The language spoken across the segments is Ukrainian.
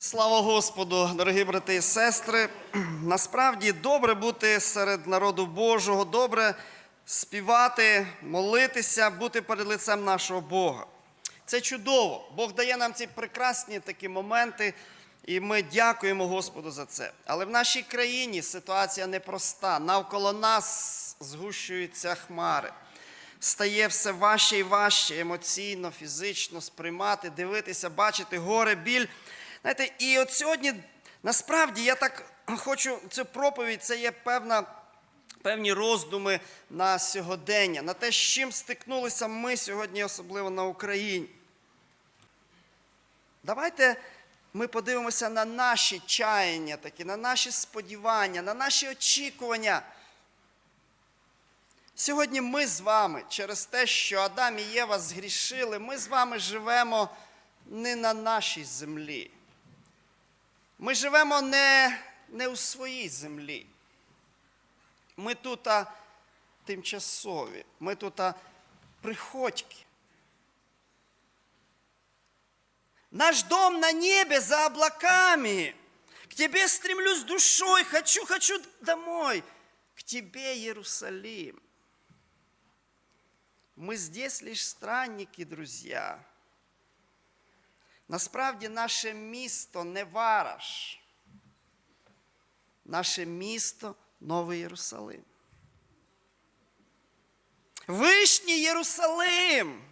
Слава Господу, дорогі брати і сестри. Насправді добре бути серед народу Божого, добре співати, молитися, бути перед лицем нашого Бога. Це чудово. Бог дає нам ці прекрасні такі моменти, і ми дякуємо Господу за це. Але в нашій країні ситуація непроста. Навколо нас згущуються хмари. Стає все важче і важче емоційно, фізично сприймати, дивитися, бачити горе, біль. Знаєте, і от сьогодні насправді я так хочу цю проповідь, це є певна, певні роздуми на сьогодення, на те, з чим стикнулися ми сьогодні, особливо на Україні. Давайте ми подивимося на наші чаяння, такі, на наші сподівання, на наші очікування. Сьогодні ми з вами, через те, що Адам і Єва згрішили, ми з вами живемо не на нашій землі. Ми живемо не, не у своїй землі. Ми тут а, тимчасові, ми тут а, приходьки. Наш дом на небе за облаками. К тебе стремлюсь душой, хочу, хочу домой. К тебе, Иерусалим. Мы здесь лишь странники, друзья. Насправді наше місто не Вараш. Наше місто Новий Єрусалим. Вишній Єрусалим.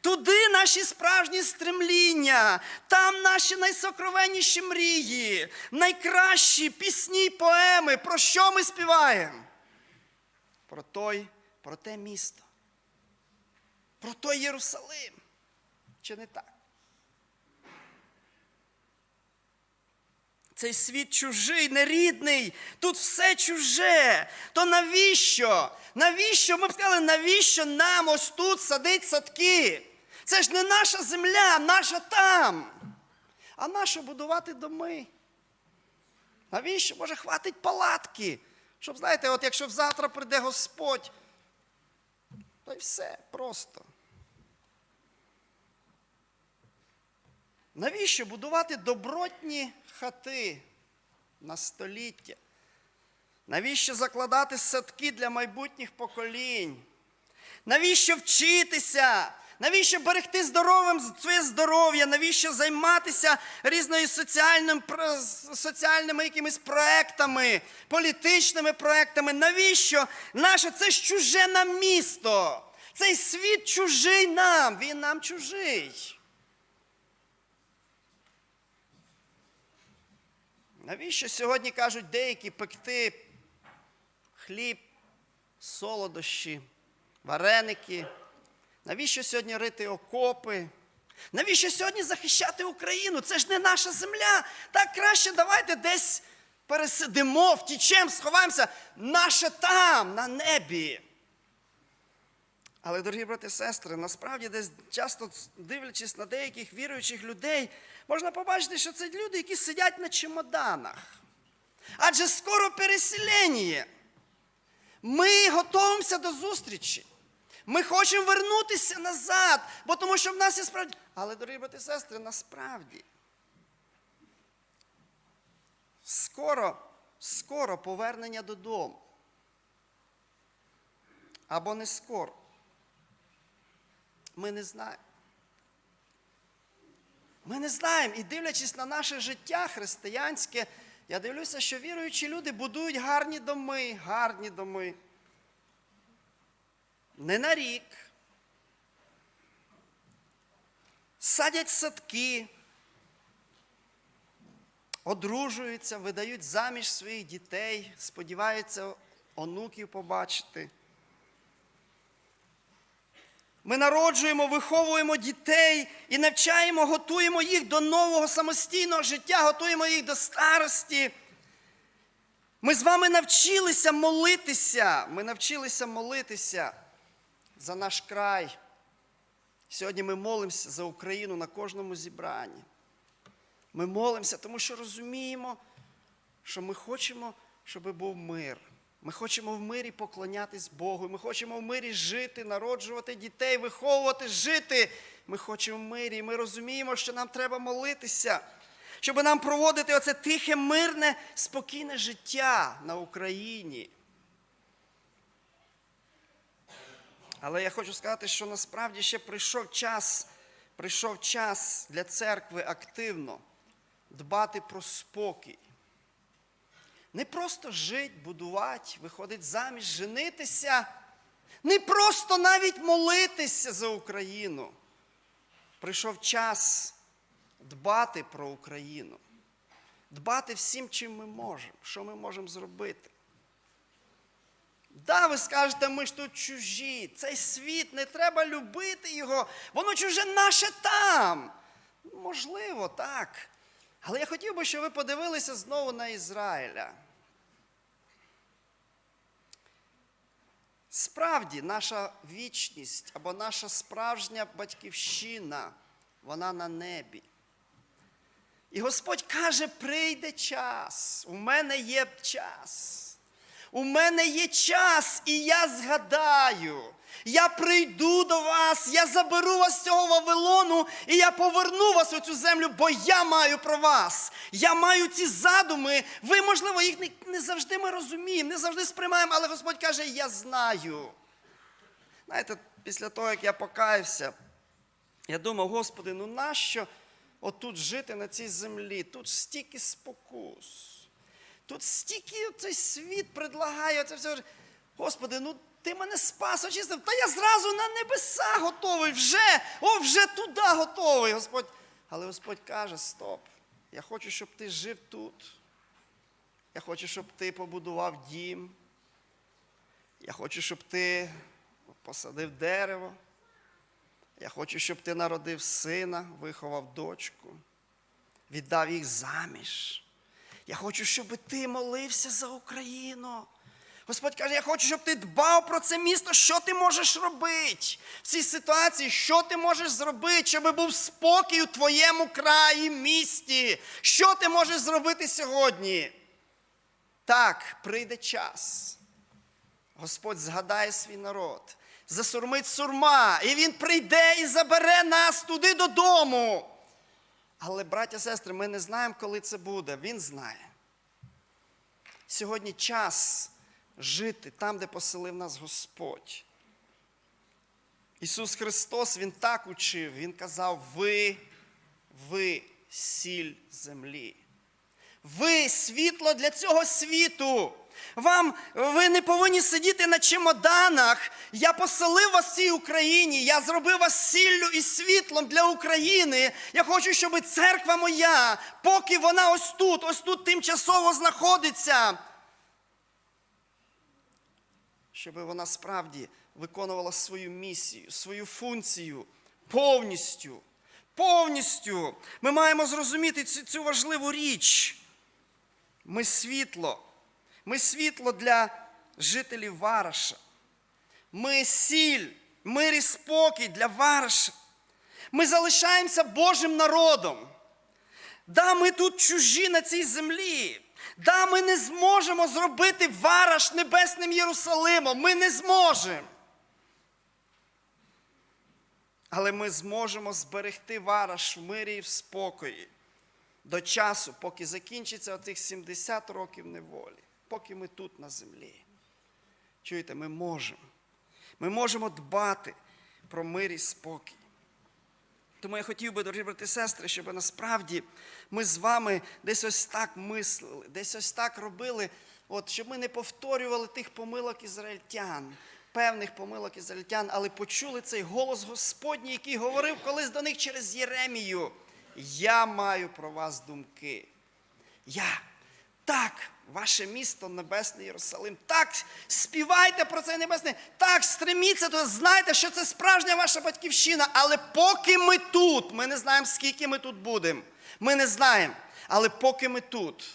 Туди наші справжні стремління, там наші найсокровенніші мрії, найкращі пісні, й поеми. Про що ми співаємо? Про той, про те місто. Про той Єрусалим. Чи не так? Цей світ чужий, нерідний, тут все чуже. То навіщо? Навіщо? Ми б сказали, навіщо нам ось тут садить садки? Це ж не наша земля, наша там. А нащо будувати доми? Навіщо? Може, хватить палатки? Щоб, знаєте, от якщо завтра прийде Господь, то й все просто. Навіщо будувати добротні хати на століття? Навіщо закладати садки для майбутніх поколінь? Навіщо вчитися? Навіщо берегти здоровим своє здоров'я? Навіщо займатися різною соціальним, соціальними якимись проектами, політичними проектами? Навіщо наше це ж чуже нам місто? Цей світ чужий нам, він нам чужий. Навіщо сьогодні кажуть деякі пекти хліб, солодощі, вареники? Навіщо сьогодні рити окопи? Навіщо сьогодні захищати Україну? Це ж не наша земля. Так краще давайте десь пересидимо, втічемо, сховаємося. Наше там, на небі. Але, дорогі брати і сестри, насправді десь часто дивлячись на деяких віруючих людей, можна побачити, що це люди, які сидять на чемоданах. Адже скоро переселення. Ми готуємося до зустрічі. Ми хочемо вернутися назад, бо тому що в нас є справді. Але, дорогі брати і сестри, насправді. Скоро, скоро повернення додому. Або не скоро. Ми не знаємо. Ми не знаємо. І дивлячись на наше життя християнське, я дивлюся, що віруючі люди будують гарні доми, гарні доми. Не на рік. Садять садки, одружуються, видають заміж своїх дітей, сподіваються онуків побачити. Ми народжуємо, виховуємо дітей і навчаємо, готуємо їх до нового самостійного життя, готуємо їх до старості. Ми з вами навчилися молитися. Ми навчилися молитися за наш край. Сьогодні ми молимося за Україну на кожному зібранні. Ми молимося, тому що розуміємо, що ми хочемо, щоб був мир. Ми хочемо в мирі поклонятись Богу. Ми хочемо в мирі жити, народжувати дітей, виховувати, жити. Ми хочемо в мирі. Ми розуміємо, що нам треба молитися, щоб нам проводити оце тихе, мирне, спокійне життя на Україні. Але я хочу сказати, що насправді ще прийшов час, прийшов час для церкви активно дбати про спокій. Не просто жити, будувати, виходити заміж, женитися, не просто навіть молитися за Україну. Прийшов час дбати про Україну, дбати всім, чим ми можемо, що ми можемо зробити. Да, ви скажете, ми ж тут чужі. Цей світ не треба любити його, воно чуже наше там. Можливо, так. Але я хотів би, щоб ви подивилися знову на Ізраїля. Справді, наша вічність або наша справжня батьківщина, вона на небі. І Господь каже: прийде час, у мене є час. У мене є час, і я згадаю. Я прийду до вас, я заберу вас з цього Вавилону, і я поверну вас у цю землю, бо я маю про вас. Я маю ці задуми. Ви, можливо, їх не, не завжди ми розуміємо, не завжди сприймаємо, але Господь каже, я знаю. Знаєте, після того, як я покаявся, я думав, Господи, ну нащо отут жити на цій землі? Тут стільки спокус. Тут стільки цей світ предлагає це все. Господи, ну ти мене спас, очистив, та я зразу на небеса готовий, вже, о, вже туди готовий, Господь. Але Господь каже: стоп, я хочу, щоб ти жив тут. Я хочу, щоб ти побудував дім. Я хочу, щоб ти посадив дерево. Я хочу, щоб ти народив сина, виховав дочку, віддав їх заміж. Я хочу, щоб ти молився за Україну. Господь каже, я хочу, щоб ти дбав про це місто, що ти можеш робити в цій ситуації, що ти можеш зробити, щоб був спокій у твоєму краї, місті. Що ти можеш зробити сьогодні? Так, прийде час. Господь згадає свій народ, засурмить сурма, і Він прийде і забере нас туди додому. Але, браття сестри, ми не знаємо, коли це буде. Він знає. Сьогодні час жити там, де поселив нас Господь. Ісус Христос, Він так учив, Він казав, ви, ви сіль землі. Ви світло для цього світу. Вам ви не повинні сидіти на чемоданах. Я поселив вас в цій Україні. Я зробив вас сіллю і світлом для України. Я хочу, щоб церква моя, поки вона ось тут, ось тут тимчасово знаходиться, щоб вона справді виконувала свою місію, свою функцію повністю. Повністю ми маємо зрозуміти цю, важливу річ. Ми світло. Ми світло для жителів Вараша. Ми сіль, мир і спокій для Вараша. Ми залишаємося Божим народом. Да, ми тут чужі на цій землі. Да, ми не зможемо зробити Вараш небесним Єрусалимом. Ми не зможемо. Але ми зможемо зберегти Вараш в мирі і в спокої до часу, поки закінчиться отих 70 років неволі поки ми тут на землі. Чуєте, ми можемо. Ми можемо дбати про мир і спокій. Тому я хотів би, дорогі брати і сестри, щоб насправді ми з вами десь ось так мислили, десь ось так робили, от, щоб ми не повторювали тих помилок ізраїльтян, певних помилок ізраїльтян, але почули цей голос Господній, який говорив колись до них через Єремію. Я маю про вас думки. Я так, ваше місто Небесний Єрусалим. Так, співайте про це небесне. Так, стреміться, то знайте, що це справжня ваша батьківщина. Але поки ми тут, ми не знаємо, скільки ми тут будемо. Ми не знаємо. Але поки ми тут,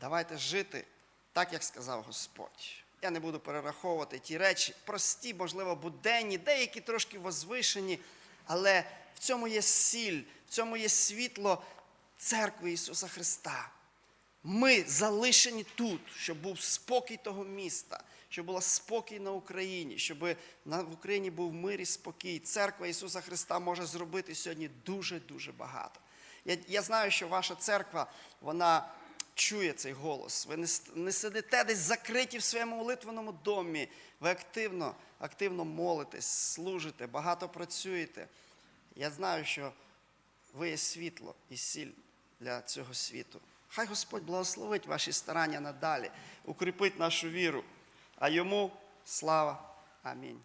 давайте жити так, як сказав Господь. Я не буду перераховувати ті речі, прості, можливо, буденні, деякі трошки возвишені, але в цьому є сіль, в цьому є світло церкви Ісуса Христа. Ми залишені тут, щоб був спокій того міста, щоб була спокій на Україні, щоб в Україні був мир і спокій. Церква Ісуса Христа може зробити сьогодні дуже-дуже багато. Я, я знаю, що ваша церква, вона чує цей голос. Ви не, не сидите десь закриті в своєму молитвеному домі. Ви активно, активно молитесь, служите, багато працюєте. Я знаю, що ви є світло і сіль для цього світу. Хай Господь благословить ваші старання надалі, укріпить нашу віру, а йому слава. Амінь.